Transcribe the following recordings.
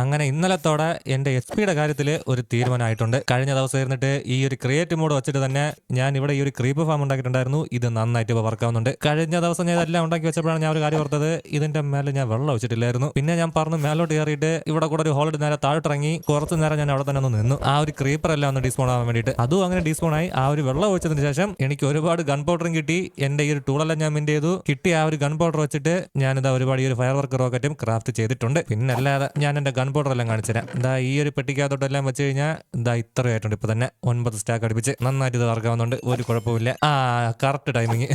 അങ്ങനെ ഇന്നലത്തോടെ എന്റെ എസ് പിയുടെ കാര്യത്തിൽ ഒരു തീരുമാനമായിട്ടുണ്ട്. കഴിഞ്ഞ ദിവസം ഇരുന്നിട്ട് ഈ ഒരു ക്രിയേറ്റ് മോഡ് വെച്ചിട്ട് തന്നെ ഞാൻ ഇവിടെ ഈ ഒരു ക്രീപ്പ് ഫാം ഉണ്ടാക്കിയിട്ടുണ്ടായിരുന്നു. ഇത് നന്നായിട്ട് ഇപ്പോൾ വർക്കാവുന്നുണ്ട് കഴിഞ്ഞ ദിവസം ഞാൻ ഇതെല്ലാം ഉണ്ടാക്കി വെച്ചപ്പോഴാണ് ഞാൻ ഒരു കാര്യം ഓർത്തത്. ഇതിന്റെ മേലെ ഞാൻ വെള്ളം വെച്ചിട്ടില്ലായിരുന്നു പിന്നെ ഞാൻ പറഞ്ഞു മേലോട്ട് കയറിയിട്ട് ഇവിടെ കൂടെ ഒരു ഹോളിട്ട് നേരെ താഴോട്ടിറങ്ങി കുറച്ച് നേരം ഞാൻ അവിടെ തന്നെ ഒന്ന് നിന്നു. ആ ഒരു ക്രീപ്പർ എല്ലാം ഒന്ന് ഡിസ്പോൺ ആവാൻ വേണ്ടിയിട്ട്. അതും അങ്ങനെ ഡിസ്പോൺ ആയി. ആ ഒരു വെള്ളം ഒഴിച്ചതിന് ശേഷം എനിക്ക് ഒരുപാട് ഗൺ പൗഡറും കിട്ടി. എന്റെ ഈ ഒരു ടൂളെല്ലാം ഞാൻ മിന്റ് ചെയ്തു. കിട്ടിയ ആ ഒരു ഗൺ പൗഡർ വെച്ചിട്ട് ഞാനിതാ ഒരുപാട് ഈ ഒരു ഫയർ വർക്ക് റോക്കറ്റും ക്രാഫ്റ്റ് ചെയ്തിട്ടുണ്ട്. പിന്നെ അല്ലാതെ ഞാൻ എന്റെ ഗൺ പൗഡർ എല്ലാം കാണിച്ചു തരാം ഇതാ ഈ ഒരു പെട്ടിക്കകത്തോട്ടെല്ലാം വെച്ച് കഴിഞ്ഞാൽ ഇതാ ഇത്രയായിട്ടുണ്ട്. ഇപ്പൊ തന്നെ ഒൻപത് സ്റ്റാക്ക് അടുപ്പിച്ച് നന്നായിട്ട് ഇത് വർക്കാവുന്നുണ്ട് ഒരു കുഴപ്പമില്ല ആ കറക്റ്റ് ടൈമിങ്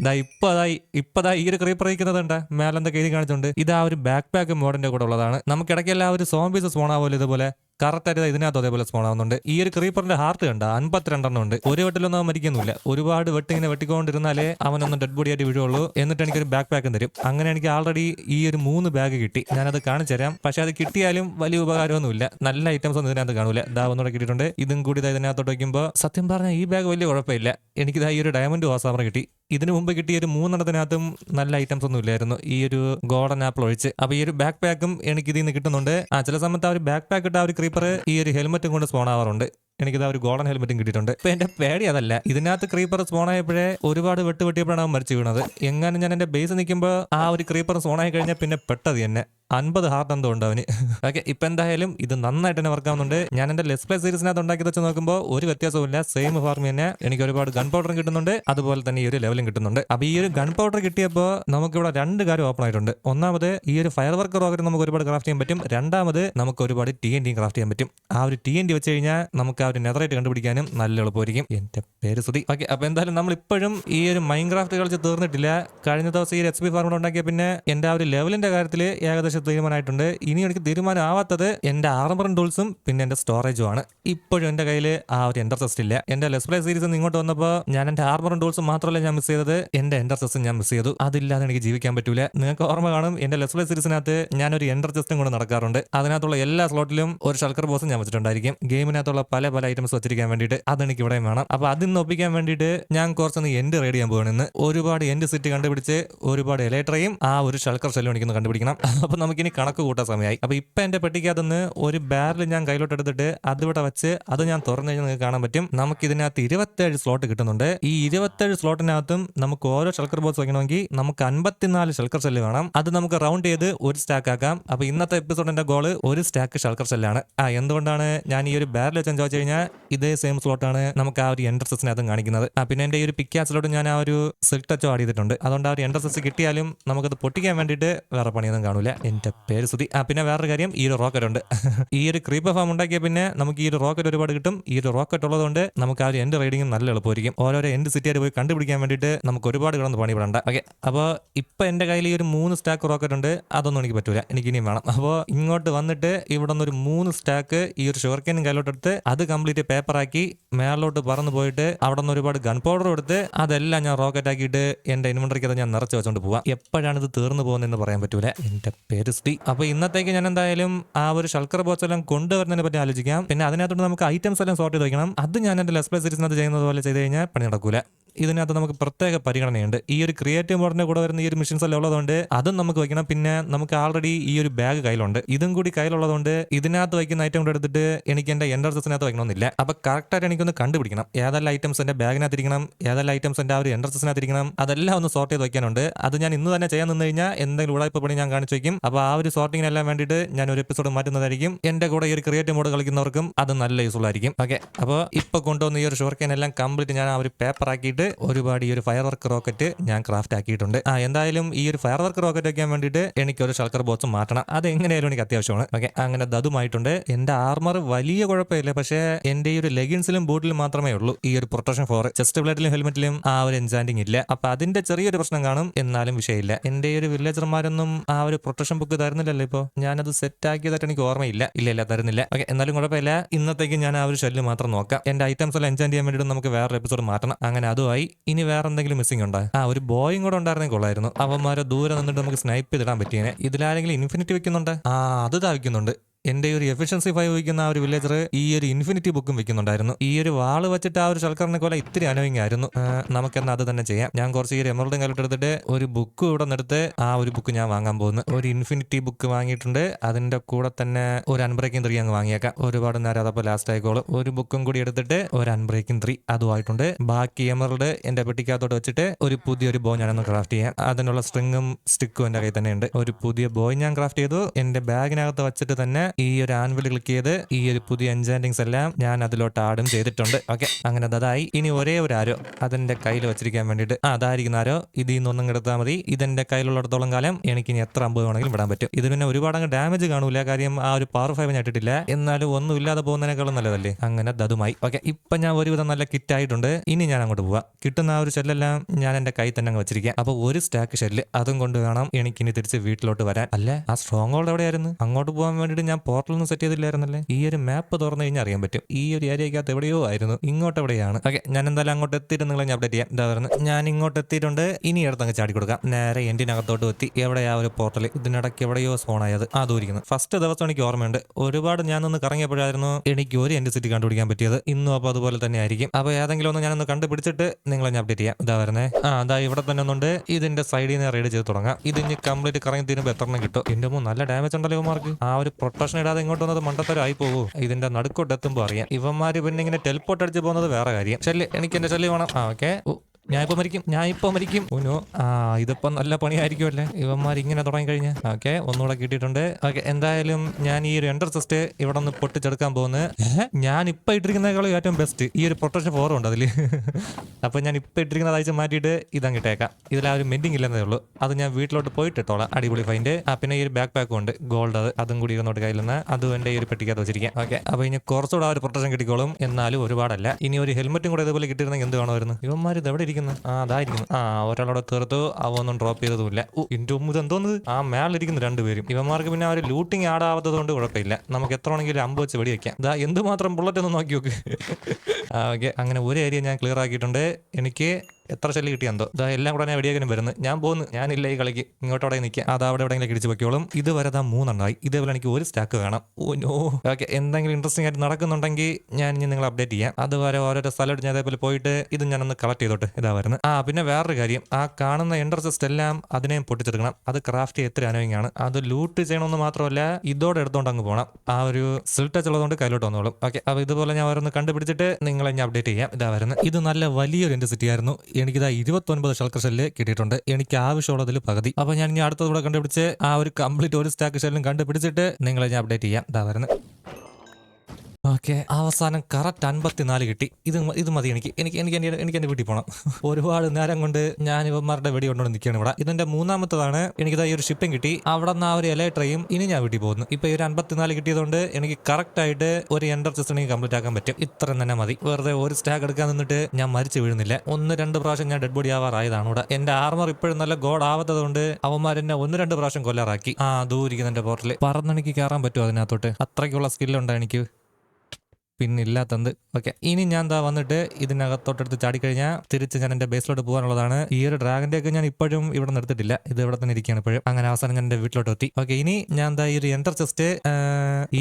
ഇതാ ഇപ്പൊ അതായി ഇപ്പതാ ഈ ഒരു ക്രീപ്പർ ഇരിക്കുന്നതുണ്ട് മേലെന്തൊക്കെ എഴുതി കാണിച്ചുണ്ട്. ഇത് ആ ഒരു ബാക്ക് പാക്ക് മോഡന്റെ കൂടെ ഉള്ളതാണ്. നമുക്ക് ഇടയ്ക്കെല്ലാം ആ ഒരു സോംബീസ് സ്പോൺ പോലെ ഇതുപോലെ. ആയിട്ട് ഇതിനകത്ത് അതേപോലെ സ്പോൺ ആവുന്നുണ്ട്. ഈ ഒരു ക്രീപ്പറിന്റെ ഹാർട്ട് കണ്ട? അൻപത്തിരണ്ടെണ്ണം ഉണ്ട്. ഒരു വെട്ടിലൊന്നും മരിക്കുന്നില്ല. ഒരുപാട് വെട്ടി ഇങ്ങനെ വെട്ടിക്കൊണ്ടിരുന്നാലേ അവനൊന്നും ഡെഡ് ബോഡി ആയിട്ട് വീഴുള്ളൂ എന്നിട്ട് എനിക്കൊരു ബാക്ക് പാക്കും തരും. അങ്ങനെ എനിക്ക് ആൾറെഡി ഈ ഒരു മൂന്ന് ബാഗ് കിട്ടി. ഞാനത് കാണിച്ചു തരാം. പക്ഷെ അത് കിട്ടിയാലും വലിയ ഉപകാരമൊന്നുമില്ല. നല്ല ഐറ്റംസ് ഒന്നും ഇതിനകത്ത് കാണൂല ദാ ഒന്നുകൂടെ കിട്ടിയിട്ടുണ്ട്. ഇതും കൂടി ഇതാ ഇതിനകത്തോട്ട് വയ്ക്കുമ്പോൾ സത്യം പറഞ്ഞാൽ ഈ ബാഗ് വലിയ കുഴപ്പമില്ല. എനിക്കിതാ ഈ ഒരു ഡയമണ്ട് വാസാമറ കിട്ടി. ഇതിനു മുമ്പ് കിട്ടിയ ഒരു മൂന്നെണ്ണത്തിനകത്തും നല്ല ഐറ്റംസ് ഒന്നും ഇല്ലായിരുന്നു. ഈ ഒരു ഗോൾഡൻ ആപ്പിൾ ഒഴിച്ച്. അപ്പൊ ഈ ഒരു ബാക്ക് പാക്കും എനിക്ക് ഇതിൽ നിന്ന് കിട്ടുന്നുണ്ട്. ആ ചില സമയത്ത് ആ ഒരു ബാക്ക് പാക്ക് ഇട്ട് ആ ഒരു ക്രീപ്പർ ഈ ഒരു ഹെൽമെറ്റും കൊണ്ട് സ്പോൺ ആവാറുണ്ട്. എനിക്കിത് ഒരു ഗോൾഡൻ ഹെൽമെറ്റും കിട്ടിയിട്ടുണ്ട്. ഇപ്പൊ എന്റെ പേടി അതല്ല. ഇതിനകത്ത് ക്രീപ്പർ സ്പോൺ ആയപ്പോഴേ ഒരുപാട് വെട്ട് വെട്ടിയപ്പോഴാണ് അവൻ മരിച്ചു വീണത്. എങ്ങനെ ഞാൻ എന്റെ ബേസ് നിൽക്കുമ്പോൾ ആ ഒരു ക്രീപ്പർ ആയി കഴിഞ്ഞാൽ പിന്നെ പെട്ടത് തന്നെ. അൻപത് ഹാർട്ട് എന്തോ ഉണ്ട് അവന്. ഓക്കെ ഇപ്പൊ എന്തായാലും ഇത് നന്നായിട്ട് തന്നെ വർക്ക് ആവുന്നുണ്ട്. ഞാൻ എന്റെ ലെസ് പ്ലേ സീരീസിനകത്ത് ഉണ്ടാക്കി വെച്ച് നോക്കുമ്പോൾ ഒരു വ്യത്യാസവുമില്ല. സെയിം ഫാർമി തന്നെ. എനിക്ക് ഒരുപാട് ഗൺ പൗഡറും കിട്ടുന്നുണ്ട്. അതുപോലെ തന്നെ ഈ ഒരു ലെവലും കിട്ടുന്നുണ്ട്. അപ്പൊ ഈ ഒരു ഗൺ പൗഡർ കിട്ടിയപ്പോൾ നമുക്കിവിടെ രണ്ട് കാര്യം ഓപ്പൺ ആയിട്ടുണ്ട്. ഒന്നാമത് ഈ ഒരു ഫയർ വർക്ക് റോക്കറ്റ് നമുക്ക് ഒരുപാട് ക്രാഫ്റ്റ് ചെയ്യാൻ പറ്റും. രണ്ടാമത് നമുക്ക് ഒരുപാട് ടി എൻ ടി ക്രാഫ്റ്റ് ചെയ്യാൻ പറ്റും. ആ ഒരു ടി എൻ ടി വെച്ച് കഴിഞ്ഞാൽ നമുക്ക് ആ ഒരു നെതറായിട്ട് കണ്ടുപിടിക്കാനും നല്ല എളുപ്പമായിരിക്കും. എന്റെ പേര് സുതി ഓക്കെ അപ്പൊ എന്തായാലും നമ്മൾ ഇപ്പോഴും ഈ ഒരു മൈൻ ക്രാഫ്റ്റ് കളിച്ച് തീർന്നിട്ടില്ല. കഴിഞ്ഞ ദിവസം ഈ എക്സ് പി ഫാർമർ ഉണ്ടാക്കിയ പിന്നെ എന്റെ ആ ഒരു ലെവലിന്റെ കാര്യത്തിൽ ഏകദേശം തീരുമാനമായിട്ടുണ്ട്. ഇനി എനിക്ക് തീരുമാനമാവാത്തത് എന്റെ ആർമറും ടൂൾസും പിന്നെ എന്റെ സ്റ്റോറേജും ആണ്. ഇപ്പോഴും എന്റെ കയ്യിൽ ആ ഒരു എന്റർസെസ്റ്റ് ഇല്ല. എന്റെ ലെസ്പ്ലേ സീരീസ് ഇങ്ങോട്ട് വന്നപ്പോൾ ഞാൻ എന്റെ ആർമറും ടൂൾസും മാത്രമല്ല ഞാൻ മിസ് ചെയ്തത് എന്റെ എന്റർസെസ്റ്റും ഞാൻ മിസ് ചെയ്തു. അതില്ലാതെ എനിക്ക് ജീവിക്കാൻ പറ്റൂല. നിങ്ങൾക്ക് ഓർമ്മ കാണും എന്റെ ലെസ്പ്ലേ സീരീസിനകത്ത് ഞാൻ ഒരു എന്റർ ചെസ്റ്റും കൊണ്ട് നടക്കാറുണ്ട്. അതിനകത്തുള്ള എല്ലാ സ്ലോട്ടിലും ഒരു ഷൾക്കർ ബോസും ഞാൻ വെച്ചിട്ടുണ്ടായിരിക്കും. ഗെയിമിനകത്തുള്ള പല പല ഐറ്റംസ് വെച്ചിരിക്കാൻ വേണ്ടിയിട്ട് അതെനിക്ക് ഇവിടെയും വേണം. അപ്പൊ അതിന്ന് ഒപ്പിക്കാൻ വേണ്ടിയിട്ട് ഞാൻ കുറച്ചൊന്ന് എൻഡ് റെഡി ചെയ്യാൻ പോകണമെന്ന് ഒരുപാട് എൻഡ് സിറ്റ് കണ്ടുപിടിച്ച് ഒരുപാട് എലേട്രയും ആ ഒരു ഷൾക്കർ ഷെല്ലും എനിക്കൊന്ന് കണ്ടുപിടിക്കണം. അപ്പൊ നമുക്കിനി കണക്ക് കൂട്ടാൻ സമയമായി. അപ്പൊ ഇപ്പൊ എന്റെ പെട്ടിക്കകത്തുനിന്ന് ഒരു ബാരൽ ഞാൻ കയ്യിലോട്ട് എടുത്തിട്ട് അതിവിടെ വെച്ച് അത് ഞാൻ തുറന്നു കഴിഞ്ഞാൽ നിങ്ങൾക്ക് കാണാൻ പറ്റും. നമുക്ക് ഇതിനകത്ത് ഇരുപത്തേഴ് സ്ലോട്ട് കിട്ടുന്നുണ്ട്. ഈ ഇരുപത്തേഴ് സ്ലോട്ടിനകത്തും നമുക്ക് ഓരോ ഷൾക്കർ ബോക്സ് വയ്ക്കണമെങ്കിൽ നമുക്ക് അൻപത്തിനാല് ഷൾക്കർ സെല്ല് വേണം. അത് നമുക്ക് റൗണ്ട് ചെയ്ത് ഒരു സ്റ്റാക്ക് ആക്കാം. അപ്പൊ ഇന്നത്തെ എപ്പിസോഡിന്റെ ഗോൾ ഒരു സ്റ്റാക്ക് ഷൾക്കർ സെല്ലാണ് ആ എന്തുകൊണ്ടാണ് ഞാൻ ഈ ഒരു ബാരൽ വെച്ചാൽ ചോദിച്ചു കഴിഞ്ഞാൽ ഇതേ സെയിം സ്ലോട്ടാണ് നമുക്ക് ആ ഒരു എൻട്രസസിനകത്തും കാണിക്കുന്നത്. ആ പിന്നെ എന്റെ ഈ ഒരു പിക്കാസിലോട്ട് ഞാൻ ആ ഒരു സിൽക്ക് ടച്ചോ ആഡ് ചെയ്തിട്ടുണ്ട്. അതുകൊണ്ട് ആ ഒരു എൻട്രസസ് കിട്ടിയാലും നമുക്കത് പൊട്ടിക്കാൻ വേണ്ടിയിട്ട് വേറെ പണിയൊന്നും കാണൂല. എന്റെ പേര് സുതി ആ പിന്നെ വേറൊരു കാര്യം ഈ ഒരു റോക്കറ്റ് ഉണ്ട്. ഈ ഒരു ക്രീപ്പർ ഫാം ഉണ്ടാക്കിയ പിന്നെ നമുക്ക് ഈ ഒരു റോക്കറ്റ് ഒരുപാട് കിട്ടും. ഈ ഒരു റോക്കറ്റ് ഉള്ളതുകൊണ്ട് നമുക്ക് ആ ഒരു എൻഡ് റൈഡിങ്ങും നല്ല എളുപ്പമായിരിക്കും. ഓരോരോ എൻഡ് സിറ്റിയായിട്ട് പോയി കണ്ടുപിടിക്കാൻ വേണ്ടിയിട്ട് നമുക്ക് ഒരുപാട് കിടന്ന് പണിപ്പെടണ്ട. ഓക്കെ അപ്പോൾ ഇപ്പൊ എന്റെ കയ്യിൽ ഈ ഒരു മൂന്ന് സ്റ്റാക്ക് റോക്കറ്റ് ഉണ്ട്. അതൊന്നും എനിക്ക് പറ്റൂല. എനിക്ക് ഇനിയും വേണം. അപ്പോൾ ഇങ്ങോട്ട് വന്നിട്ട് ഇവിടെ നിന്ന് ഒരു മൂന്ന് സ്റ്റാക്ക് ഈ ഒരു ഷുവർക്കേനും കയ്യിലോട്ടെടുത്ത് അത് കംപ്ലീറ്റ് പേപ്പറാക്കി മേളിലോട്ട് പറന്ന് പോയിട്ട് അവിടെ നിന്ന് ഒരുപാട് ഗൺ പൗഡർ എടുത്ത് അതെല്ലാം ഞാൻ റോക്കറ്റ് ആക്കിയിട്ട് എന്റെ ഇൻവെന്ററിക്ക് അത് ഞാൻ നിറച്ച് വെച്ചോണ്ട് പോവാം. എപ്പോഴാണ് ഇത് തീർന്നു പോകുന്നതെന്ന് പറയാൻ പറ്റൂല. എന്റെ പേര് സ്ത്രീ അപ്പൊ ഇന്നത്തേക്ക് ഞാൻ എന്തായാലും ആ ഒരു ഷൾക്കർ ബോക്സ് എല്ലാം കൊണ്ടുവരുന്നതിനെ പറ്റി ആലോചിക്കാം. പിന്നെ അതിനകത്തോട്ട് നമുക്ക് ഐറ്റംസ് എല്ലാം സോർട്ട് ചെയ്ത് വയ്ക്കണം അത് ഞാൻ എന്റെ ലെസ് പ്ലസ് സീരീസിനകത്ത് ചെയ്യുന്നത് പോലെ ചെയ്ത് കഴിഞ്ഞാൽ പണി നടക്കൂല. ഇതിനകത്ത് നമുക്ക് പ്രത്യേക പരിഗണനയുണ്ട്. ഈ ഒരു ക്രിയേറ്റീവ് മോഡിന്റെ കൂടെ വരുന്ന ഈ ഒരു മെഷീൻസ് എല്ലാം ഉള്ളതുകൊണ്ട് അതും നമുക്ക് വയ്ക്കണം പിന്നെ നമുക്ക് ആൾറെഡി ഈ ഒരു ബാഗ് കയ്യിലുണ്ട്. ഇതും കൂടി കയ്യിലുള്ളതുകൊണ്ട് ഇതിനകത്ത് വയ്ക്കുന്ന ഐറ്റം കൂടെ എടുത്തിട്ട് എനിക്ക് എന്റെ എൻഡർ സെസിനകത്ത് വയ്ക്കണമെന്നില്ല അപ്പൊ കറക്റ്റായിട്ട് എനിക്കൊന്ന് കണ്ടുപിടിക്കണം. ഏതെല്ലാം ഐറ്റംസ് എന്റെ ബാഗിനകത്ത് ഇരിക്കണം? ഏതെല്ലാം ഐറ്റംസ് എന്റെ ആ ഒരു എൻഡർ സെസിനകത്ത് ഇരിക്കണം? അതെല്ലാം ഒന്ന് സോർട്ട് ചെയ്ത് വയ്ക്കാനുണ്ട് അത് ഞാൻ ഇന്ന് തന്നെ ചെയ്യാൻ നിന്ന് കഴിഞ്ഞാൽ എന്തെങ്കിലും ഉടായ്പ പണി ഞാൻ കാണിച്ചു വയ്ക്കും അപ്പൊ ആ ഒരു സോർട്ടിങ്ങിനെല്ലാം വേണ്ടിയിട്ട് ഞാൻ ഒരു എപ്പിസോഡ് മാറ്റുന്നതായിരിക്കും. എന്റെ കൂടെ ഈ ഒരു ക്രിയേറ്റീവ് മോഡ് കളിക്കുന്നവർക്കും അത് നല്ല യൂസ്ഫുൾ ആയിരിക്കും. ഓക്കെ അപ്പോൾ ഇപ്പൊ കൊണ്ടുവന്ന ഈ ഒരു ഷോർക്കെല്ലാം എല്ലാം കംപ്ലീറ്റ് ഞാൻ ആ ഒരു പേപ്പർ ആക്കിയിട്ട് ഒരുപാട് ഈ ഒരു ഫയർ വർക്ക് റോക്കറ്റ് ഞാൻ ക്രാഫ്റ്റ് ആക്കിയിട്ടുണ്ട്. ആ എന്തായാലും ഈ ഒരു ഫയർ വർക്ക് റോക്കറ്റ് വയ്ക്കാൻ വേണ്ടിയിട്ട് എനിക്ക് ഒരു ഷൾക്കർ ബോക്സ് മാറ്റണം. അത് എങ്ങനെയായാലും എനിക്ക് അത്യാവശ്യമാണ്. ഓക്കെ അങ്ങനെ ദതുമായിട്ടുണ്ട് എന്റെ ആർമർ വലിയ കുഴപ്പമില്ല. പക്ഷേ എന്റെ ഈ ഒരു ലെഗിൻസിലും ബൂട്ടിലും മാത്രമേ ഉള്ളൂ. ഈ ഒരു പ്രൊട്ടക്ഷൻ ഫോർ ചെസ്റ്റ് പ്ലേറ്റിലും ഹെൽമെറ്റിലും ആ ഒരു എൻസാൻഡിങ് ഇല്ല. അപ്പൊ അതിന്റെ ചെറിയൊരു പ്രശ്നം കാണും. എന്നാലും വിഷയമില്ല. എന്റെ ഈ ഒരു വില്ലേജർമാരൊന്നും ആ ഒരു പ്രൊട്ടക്ഷൻ ബുക്ക് തരുന്നില്ലല്ലോ ഇപ്പോ. ഞാനത് സെറ്റ് ആക്കിയതായിട്ട് എനിക്ക് ഓർമ്മയില്ല. ഇല്ല ഇല്ല തരുന്നില്ല. ഓക്കെ എന്നാലും കുഴപ്പമില്ല. ഇന്നത്തേക്ക് ഞാൻ ആ ഒരു ഷെല്ല് മാത്രം നോക്കാം. എന്റെ ഐറ്റംസ് എല്ലാം എൻജോയ് ചെയ്യാൻ വേണ്ടിയിട്ട് നമുക്ക് വേറെ എപ്പിസോഡ് മാറ്റണം. അങ്ങനെ അതുമായി ഇനി വേറെ എന്തെങ്കിലും മിസ്സിംഗ് ഉണ്ടോ? ആ ഒരു ബോയും കൂടെ ഉണ്ടായിരുന്നെങ്കിൽ കൊള്ളായിരുന്നു. അവന്മാരെ ദൂരെ നിന്നിട്ട് നമുക്ക് സ്നൈപ്പ് ചെയ്തിടാൻ പറ്റിയേനെ. ഇതിലാരെങ്കിലും ഇൻഫിനിറ്റി വെക്കുന്നുണ്ട്? ആ അത് ഇതാ വെക്കുന്നുണ്ട് എന്റെ ഒരു എഫിഷ്യൻസി ഫൈവ് വയ്ക്കുന്ന ആ ഒരു വില്ലേജർ ഈ ഒരു ഇൻഫിനിറ്റി ബുക്കും വെക്കുന്നുണ്ടായിരുന്നു. ഈ ഒരു വാൾ വെച്ചിട്ട് ആ ഒരു ഷൽക്കറിനെ കൊല ഇത്തിരി ആ, നമുക്കെന്നാ അത് തന്നെ ചെയ്യാം. ഞാൻ കുറച്ച് ഈ ഒരു എമറൽഡും കയ്യിലോട്ട് ഒരു ബുക്ക് ഇവിടെ നിന്നെടുത്ത് ആ ഒരു ബുക്ക് ഞാൻ വാങ്ങാൻ പോകുന്നു. ഒരു ഇൻഫിനിറ്റി ബുക്ക് വാങ്ങിയിട്ടുണ്ട്. അതിന്റെ കൂടെ തന്നെ ഒരു അൺബ്രേക്കിംഗ് ത്രീ അങ്ങ് വാങ്ങിയേക്കാം. ഒരുപാട് നേരം അതപ്പോൾ ലാസ്റ്റ് ആയിക്കോളും. ഒരു ബുക്കും കൂടി എടുത്തിട്ട് ഒരു അൺബ്രേക്കിംഗ് ത്രീ അതുമായിട്ടുണ്ട് ബാക്കി എമറൽഡ് എന്റെ പെട്ടിക്കകത്തോട്ട് വെച്ചിട്ട് ഒരു പുതിയൊരു ബോ ഞാനൊന്ന് ക്രാഫ്റ്റ് ചെയ്യാം. അതിനുള്ള സ്ട്രിങ്ങും സ്റ്റിക്കും എന്റെ കയ്യിൽ തന്നെ ഉണ്ട് ഒരു പുതിയ ബോയ് ഞാൻ ക്രാഫ്റ്റ് ചെയ്തു. എന്റെ ബാഗിനകത്ത് വെച്ചിട്ട് തന്നെ ഈ ഒരു ആൻവിൽ ക്ലിക്ക് ചെയ്ത് ഈ ഒരു പുതിയ എൻജാന്റിങ്സ് എല്ലാം ഞാൻ അതിലോട്ട് ആഡും ചെയ്തിട്ടുണ്ട്. ഓക്കെ അങ്ങനെ അതായി. ഇനി ഒരേ ഒരു ആരോ അതെന്റെ കയ്യിൽ വെച്ചിരിക്കാൻ വേണ്ടിയിട്ട് ആ അതായിരിക്കുന്ന ആരോ ഇതിൽ നിന്നൊന്നും കിടത്താൽ മതി. ഇതെന്റെ കയ്യിലുള്ളിടത്തോളം കാലം എനിക്ക് ഇനി എത്ര അമ്പത് വേണമെങ്കിലും വിടാൻ പറ്റും. ഇത് പിന്നെ ഒരുപാട് അങ്ങ് ഡാമേജ് കാണൂല കാര്യം ആ ഒരു പവർ ഫൈവ് ഞാൻ ഇട്ടിട്ടില്ല. എന്നാലും ഒന്നും ഇല്ലാതെ പോകുന്നതിനേക്കാളും നല്ലതല്ലേ? അങ്ങനെ ദതുമായി ഓക്കെ ഇപ്പൊ ഞാൻ ഒരുവിധം നല്ല കിറ്റ് ആയിട്ടുണ്ട്. ഇനി ഞാൻ അങ്ങോട്ട് പോവാം. കിട്ടുന്ന ആ ഒരു ഷെല്ലെല്ലാം ഞാൻ എന്റെ കൈ തന്നെ അങ്ങ് വെച്ചിരിക്കാം. അപ്പൊ ഒരു സ്റ്റാക്ക് ഷെല്ല് അതും കൊണ്ട് വേണം എനിക്ക് ഇനി തിരിച്ച് വീട്ടിലോട്ട് വരാൻ. അല്ലേ ആ സ്ട്രോങ് ഹോൾഡ് എവിടെയായിരുന്നു? അങ്ങോട്ട് പോകാൻ വേണ്ടിയിട്ട് ഞാൻ പോർട്ടലൊന്നും സെറ്റ് ചെയ്തില്ലായിരുന്നല്ലേ? ഈ ഒരു മാപ്പ് തുറന്നു കഴിഞ്ഞാൽ അറിയാൻ പറ്റും. ഈ ഒരു ഏരിയക്കകത്ത് എവിടെയോ ആയിരുന്നു. ഇങ്ങോട്ട് എവിടെയാണ്? ഓക്കെ ഞാൻ എന്തായാലും അങ്ങോട്ട് എത്തിയിട്ട് നിങ്ങളെ ഞാൻ അപ്ഡേറ്റ് ചെയ്യാം. എന്താ പറയുന്നത് ഞാൻ ഇങ്ങോട്ട് എത്തിയിട്ടുണ്ട്. ഇനി അടുത്ത് അങ്ങ് ചാടി കൊടുക്കാം. നേരെ എൻഡിനകത്തോട്ട് എത്തി? എവിടെയാ ഒരു പോർട്ടൽ ഇതിനിടയ്ക്ക് എവിടെയോ അതും ഇരിക്കുന്നു ഫസ്റ്റ് ദിവസം എനിക്ക് ഓർമ്മയുണ്ട്. ഒരുപാട് ഞാൻ ഒന്ന് കറങ്ങിയപ്പോഴായിരുന്നു എനിക്ക് ഒരു എന്റെ സിറ്റി കണ്ടുപിടിക്കാൻ പറ്റിയത്. ഇന്നും അപ്പോൾ അതുപോലെ തന്നെ ആയിരിക്കും. അപ്പോൾ ഏതെങ്കിലും ഒന്ന് ഞാനൊന്ന് കണ്ടുപിടിച്ചിട്ട് നിങ്ങളെ ഞാൻ അപ്ഡേറ്റ് ചെയ്യാം. ഇതാ വരുന്നേ. ആ അതാ ഇവിടെ തന്നെ ഒന്നുണ്ട്. ഇതിന്റെ സൈഡിൽ നിന്ന് റൈഡ് ചെയ്ത് തുടങ്ങാം. ഇത് ഇനി കംപ്ലീറ്റ് കറങ്ങി തീരുമ്പോൾ എത്ര കിട്ടും? എന്റെ മുമ്പ് നല്ല ഡാമേജ് ഉണ്ടല്ലോ മാർക്ക് ആ ഒരു പ്രൊട്ടക്ഷൻ ഇടാതെ ഇങ്ങോട്ട് വന്നത് മണ്ടത്തരമായി പോകും ഇതിന്റെ നടുക്കോട്ട് എത്തുമ്പോൾ അറിയാം. ഇവന്മാര് പിന്നെ ഇങ്ങനെ ടെലിപ്പോട്ട് അടിച്ച് പോകുന്നത് വേറെ കാര്യം. ശല്യം എനിക്ക് എന്റെ ശല്യം വേണം. ആ ഓക്കെ ഞാൻ ഇപ്പൊ മരിക്കും ഞാൻ ഇപ്പൊ മരിക്കും. ഉനു ആ ഇതിപ്പോ നല്ല പണിയായിരിക്കുമല്ലേ ഇവന്മാർ ഇങ്ങനെ തുടങ്ങി കഴിഞ്ഞ ഓക്കെ ഒന്നുകൂടെ കിട്ടിയിട്ടുണ്ട്. ഓക്കെ എന്തായാലും ഞാൻ ഈ ഒരു എൻഡർ സിസ്റ്റ് ഇവിടെ നിന്ന് പൊട്ടിച്ചെടുക്കാൻ പോകുന്നത്. ഞാൻ ഇപ്പൊ ഇട്ടിരിക്കുന്നതിനേക്കാളും ഏറ്റവും ബെസ്റ്റ് ഈ ഒരു പ്രൊട്ടക്ഷൻ ഫോറും ഉണ്ട് അതിൽ. അപ്പൊ ഞാൻ ഇപ്പൊ ഇട്ടിരിക്കുന്നത് അയച്ച് മാറ്റിയിട്ട് ഇതങ്ങ് ഇട്ടേക്കാം. ഇതിൽ ആ ഒരു മെൻഡിങ് ഇല്ലെന്നേ ഉള്ളൂ. അത് ഞാൻ വീട്ടിലോട്ട് പോയിട്ട് ഇട്ടോളാം അടിപൊളി ഫൈൻഡ് ആ പിന്നെ ഈ ഒരു ബാക്ക് പാക്കും ഉണ്ട്. ഗോൾഡ് അത്. അതും കൂടി ഇരുന്നോട്ട് കയ്യിൽ നിന്ന് അതും എന്റെ ഈ ഒരു പെട്ടിക്കകത്ത് വെച്ചിരിക്കാം. ഓക്കെ അപ്പൊ ഇനി കുറച്ചുകൂടെ ആ ഒരു പ്രൊട്ടക്ഷൻ കിട്ടിക്കോളും. എന്നാലും ഒരുപാടല്ല. ഇനി ഒരു ഹെൽമെറ്റും കൂടെ ഇതുപോലെ കിട്ടിയിരുന്നെങ്കിൽ എന്ത് കാണുമായിരുന്നു? ഇവന്മാർ ഇത് എവിടെ ഇരിക്കുന്നു. ആ അതായിരിക്കുന്നു ആ ഒരാളോടെ തീർത്തു. അവ ഒന്നും ഡ്രോപ്പ് ചെയ്തതുമില്ല. ഓ ഇന്റെ ഉമ്മ ഇത് എന്തോന്ന്? ആ മേളിലിരിക്കുന്നു രണ്ടുപേരും. ഇവന്മാർക്ക് പിന്നെ അവർ ലൂട്ടിങ് ആടാവാത്തത് കൊണ്ട് കുഴപ്പമില്ല. നമുക്ക് എത്ര ആണെങ്കിലും അമ്പ് വെച്ച് വെടി വെക്കാം ഇതാ എന്തുമാത്രം ബുള്ളറ്റ് ഒന്ന് നോക്കി നോക്ക്. ഓക്കെ അങ്ങനെ ഒരു ഏരിയ ഞാൻ ക്ലിയർ ആക്കിയിട്ടുണ്ട്. എനിക്ക് എത്ര ചെല്ലി കിട്ടിയ എന്തോ ഇതാ എല്ലാം കൂടെ ഞാൻ വെടിയേക്കനും വരുന്നു. ഞാൻ പോകുന്നു ഞാനില്ല ഈ കളിക്ക്. ഇങ്ങോട്ട് നിൽക്കുക നിൽക്കാം അത് അവിടെ എവിടെയെങ്കിലും ഇടിച്ച് വെക്കോളും ഇതുവരെ ദാ മൂന്നെണ്ണമായി. ഇതേപോലെ എനിക്ക് ഒരു സ്റ്റാക്ക് വേണം. Oh no. ഓക്കെ എന്തെങ്കിലും ഇൻട്രസ്റ്റിംഗ് ആയിട്ട് നടക്കുന്നുണ്ടെങ്കിൽ ഞാൻ ഇനി നിങ്ങൾ അപ്ഡേറ്റ് ചെയ്യാം. അതുവരെ ഓരോരോ സ്ഥലത്ത് ഞാൻ അതേപോലെ പോയിട്ട് ഇത് ഞാനൊന്ന് കളക്ട് ചെയ്തോട്ടെ. ഇതാ വരുന്നത് ആ പിന്നെ വേറൊരു കാര്യം. ആ കാണുന്ന ഇൻട്രസ്റ്റ് എല്ലാം അതിനെയും പൊട്ടിച്ചെടുക്കണം. അത് ക്രാഫ്റ്റ് എത്ര അനോയിങ് അത് ലൂട്ട് ചെയ്യണമെന്ന് മാത്രമല്ല ഇതോടെ എടുത്തോണ്ട് അങ്ങ് പോകണം ആ ഒരു സിൽട്ടച്ച് ടച്ച് ഉള്ളതുകൊണ്ട് കയ്യിലോട്ട് വന്നോളും. ഓക്കെ അപ്പോൾ ഇതുപോലെ ഞാൻ ഓരോന്ന് കണ്ടുപിടിച്ചിട്ട് നിങ്ങളെ ഞാൻ അപ്ഡേറ്റ് ചെയ്യാം. ഇതാ വരുന്നത് ഇത് നല്ല വലിയൊരു എൻഡസിറ്റി ആയിരുന്നു. എനിക്കിതാ ഇരുപത്തൊൻപത് ഷൽക്കർ ഷെല്ല് കിട്ടിയിട്ടുണ്ട്. എനിക്ക് ആവശ്യമുള്ളതിൽ പകുതി. അപ്പോൾ ഞാൻ ഇനി അടുത്തതൂടെ കണ്ടുപിടിച്ച് ആ ഒരു കംപ്ലീറ്റ് ഒരു സ്റ്റാക്ക് ഷെല്ലും കണ്ടുപിടിച്ചിട്ട് നിങ്ങളെ ഞാൻ അപ്ഡേറ്റ് ചെയ്യാം. ഇതാ വരുന്നത് ഓക്കെ അവസാനം കറക്റ്റ് അൻപത്തിനാല് കിട്ടി. ഇത് ഇത് മതി എനിക്ക്. എനിക്ക് എനിക്ക് എനിക്ക് എന്റെ വീട്ടിൽ പോകണം ഒരുപാട് നേരം കൊണ്ട് ഞാൻ ഇവന്മാരുടെ വെടി കൊണ്ടുകൊണ്ട് നിൽക്കുകയാണ് ഇവിടെ. ഇതിന്റെ മൂന്നാമത്തതാണ്. എനിക്കിതാ ഈ ഒരു ഷിപ്പിംഗ് കിട്ടി. അവിടെ നിന്ന് ആ ഒരു എലൈട്രയും ഇനി ഞാൻ വീട്ടിൽ പോകുന്നു. ഇപ്പൊ ഈ ഒരു അൻപത്തിനാല് കിട്ടിയതുകൊണ്ട് എനിക്ക് കറക്റ്റ് ആയിട്ട് ഒരു എൻഡർ സിസ്റ്റം കംപ്ലീറ്റ് ആക്കാൻ പറ്റും. ഇത്രയും തന്നെ മതി. വെറുതെ ഒരു സ്റ്റാക്ക് എടുക്കാൻ നിന്നിട്ട് ഞാൻ മരിച്ചു വീഴുന്നില്ല. ഒന്ന് രണ്ട് പ്രാവശ്യം ഞാൻ ഡെഡ് ബോഡി ആവാറായതാണ് ഇവിടെ. എന്റെ ആർമർ ഇപ്പോഴും നല്ല ഗോഡ് ആവാത്തതുകൊണ്ട് അവന്മാർ എന്നെ ഒന്ന് രണ്ട് പ്രാവശ്യം കൊല്ലാറാക്കി. ആ ദൂരിക്കുന്ന എന്റെ പോർട്ടൽ പറന്നെനിക്ക് കയറാൻ പറ്റുമോ അതിനകത്തോട്ട്? അത്രയ്ക്കുള്ള സ്കില്ലുണ്ടോ എനിക്ക്? പിന്നെ ഇല്ലാത്തത് ഓക്കെ ഇനി ഞാൻ എന്താ വന്നിട്ട് ഇതിനകത്തോട്ടെടുത്ത് ചാടിക്കഴിഞ്ഞാൽ തിരിച്ച് ഞാൻ എന്റെ ബേസിലോട്ട് പോകാനുള്ളതാണ്. ഈ ഒരു ഡ്രാഗന്റെ ഒക്കെ ഞാൻ ഇപ്പോഴും ഇവിടെ നിർത്തിട്ടില്ല ഇത് ഇവിടെ തന്നെ ഇരിക്കുകയാണ് ഇപ്പോഴും. അങ്ങനെ അവസാനം ഞാൻ എന്റെ വീട്ടിലോട്ട് എത്തി. ഓക്കെ ഇനി ഞാൻ എന്താ ഈ ഒരു എന്റർ ചെസ്റ്റ്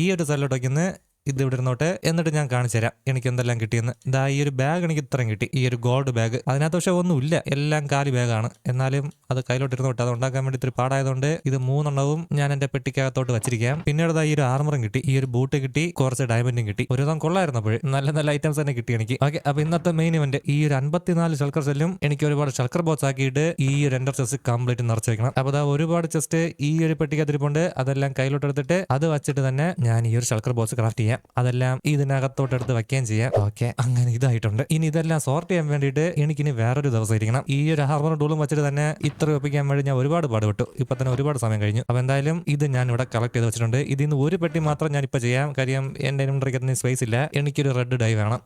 ഈ ഒരു വയ്ക്കുന്ന ഇത് ഇവിടെ ഇരുന്നോട്ടെ എന്നിട്ട് ഞാൻ കാണിച്ചു തരാം. എനിക്ക് എന്തെല്ലാം കിട്ടിയെന്ന്. ഇതാ ഈ ഒരു ബാഗ് എനിക്ക് ഇത്രയും കിട്ടി. ഈ ഒരു ഗോൾഡ് ബാഗ് അതിനകത്ത് പക്ഷെ ഒന്നുമില്ല. എല്ലാം കാലി ബാഗാണ് എന്നാലും അത് കയ്യിലോട്ട് ഇരുന്നോട്ടെ അത് ഉണ്ടാക്കാൻ വേണ്ടി ഇത്തിരി പാടായതുകൊണ്ട് ഇത് മൂന്നെണ്ണവും ഞാൻ എന്റെ പെട്ടിക്കകത്തോട്ട് വെച്ചിരിക്കാം. പിന്നീട് ഈ ഒരു ആർമറും കിട്ടി. ഈ ഒരു ബൂട്ട് കിട്ടി. കുറച്ച് ഡയമണ്ടും കിട്ടി. ഒരു ദിവസം കൊള്ളായിരുന്നു അപ്പോൾ നല്ല നല്ല ഐറ്റംസ് തന്നെ കിട്ടി എനിക്ക്. ഓക്കെ അപ്പൊ ഇന്നത്തെ മെയിൻ ഇവന്റ് ഈ ഒരു അൻപത്തിനാല് ശൽക്കർ സെല്ലും എനിക്ക് ഒരുപാട് ശൽക്കർ ബോക്സ് ആക്കിയിട്ട് ഈ ഒരു എൻഡർ ചെസ്റ്റ് കംപ്ലീറ്റ് നിറച്ച് വെക്കണം. അപ്പൊ അതാ ഒരുപാട് ചെസ്റ്റ് ഈ ഒരു പെട്ടിക്കകത്തിരിപ്പുണ്ട്. അതെല്ലാം കയ്യിലോട്ട് എടുത്തിട്ട് അത് വച്ചിട്ട് തന്നെ ഞാൻ ഈ ഒരു ശൽക്കർ ബോക്സ് ക്രാഫ്റ്റ് ചെയ്യാം. അതെല്ലാം ഇതിനകത്തോട്ട് എടുത്ത് വെക്കുകയും ചെയ്യാം. ഓക്കെ അങ്ങനെ ഇതായിട്ടുണ്ട്. ഇനി ഇതെല്ലാം സോർട്ട് ചെയ്യാൻ വേണ്ടിയിട്ട് എനിക്കിനി വേറൊരു ദിവസം ഇരിക്കണം. ഈ ഒരു ഹാർമോൺ ടൂളും വെച്ചിട്ട് തന്നെ ഇത്ര ഒപ്പിക്കാൻ വേണ്ടി ഞാൻ ഒരുപാട് പാടുപെട്ടു. ഇപ്പൊ തന്നെ ഒരുപാട് സമയം കഴിഞ്ഞു. അപ്പൊ എന്തായാലും ഇത് ഞാൻ ഇവിടെ കളക്ട് ചെയ്ത് വെച്ചിട്ടുണ്ട്. ഇതിൽ നിന്ന് ഒരു പെട്ടി മാത്രം ഞാൻ ഇപ്പൊ ചെയ്യാം. കാര്യം എന്റെ സ്പേസ് ഇല്ല. എനിക്കൊരു റെഡ് ഡൈ വേണം.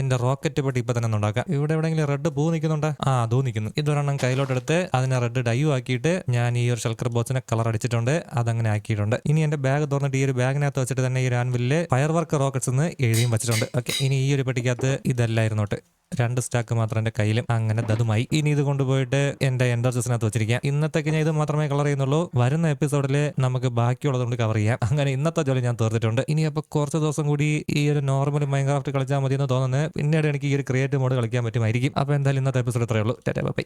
എന്റെ റോക്കറ്റ് പെട്ടി ഇപ്പൊ തന്നെ ഉണ്ടാക്കാം. ഇവിടെ എവിടെയെങ്കിലും റെഡ് പൂ നിൽക്കുന്നുണ്ട്? ആ അതോ നിൽക്കുന്നു. ഇതൊരെണ്ണം കയ്യിലോട്ടെടുത്ത് അതിനെ റെഡ് ഡൈവ് ആക്കിയിട്ട് ഞാൻ ഈ ഒരു ഷൽക്കർ ബോക്സിനെ കളർ അടിച്ചിട്ടുണ്ട്. അതങ്ങനെ ആക്കിയിട്ടുണ്ട്. ഇനി എന്റെ ബാഗ് തുറന്നിട്ട് ഈ ഒരു ബാഗിനകത്ത് വെച്ചിട്ട് തന്നെ ഈ ഒരു ആൻവില്ല് ഫയർ വർക്ക് റോക്കറ്റ്സ് എന്ന് എഴുതിയും വെച്ചിട്ടുണ്ട്. ഓക്കെ ഇനി ഈ ഒരു പെട്ടിക്കകത്ത് ഇതെല്ലാം ഇരുന്നോട്ട്. രണ്ട് സ്റ്റാക്ക് മാത്രം എന്റെ കയ്യിലും. അങ്ങനെ ദതുമായി ഇനി ഇത് കൊണ്ടുപോയിട്ട് എന്റെ എൻഡർജസിനകത്ത് വെച്ചിരിക്കാം. ഇന്നത്തേക്ക് ഞാൻ ഇത് മാത്രമേ കളർ ചെയ്യുന്നുള്ളൂ. വരുന്ന എപ്പിസോഡിൽ നമുക്ക് ബാക്കിയുള്ളത് കൊണ്ട് കവർ ചെയ്യാം. അങ്ങനെ ഇന്നത്തെ ജോലി ഞാൻ തീർത്തിട്ടുണ്ട്. ഇനി അപ്പൊ കുറച്ച് ദിവസം കൂടി ഈ ഒരു നോർമൽ മൈൻക്രാഫ്റ്റ് കളിച്ചാൽ മതി എന്ന് തോന്നുന്നത് പിന്നീട് എനിക്ക് ഈ ഒരു ക്രിയേറ്റീവ് മോഡ് കളിക്കാൻ പറ്റുമായിരിക്കും. അപ്പൊ എന്തായാലും ഇന്നത്തെ എപ്പിസോഡ് ഇത്രയേ ഉള്ളൂ. Tata bye.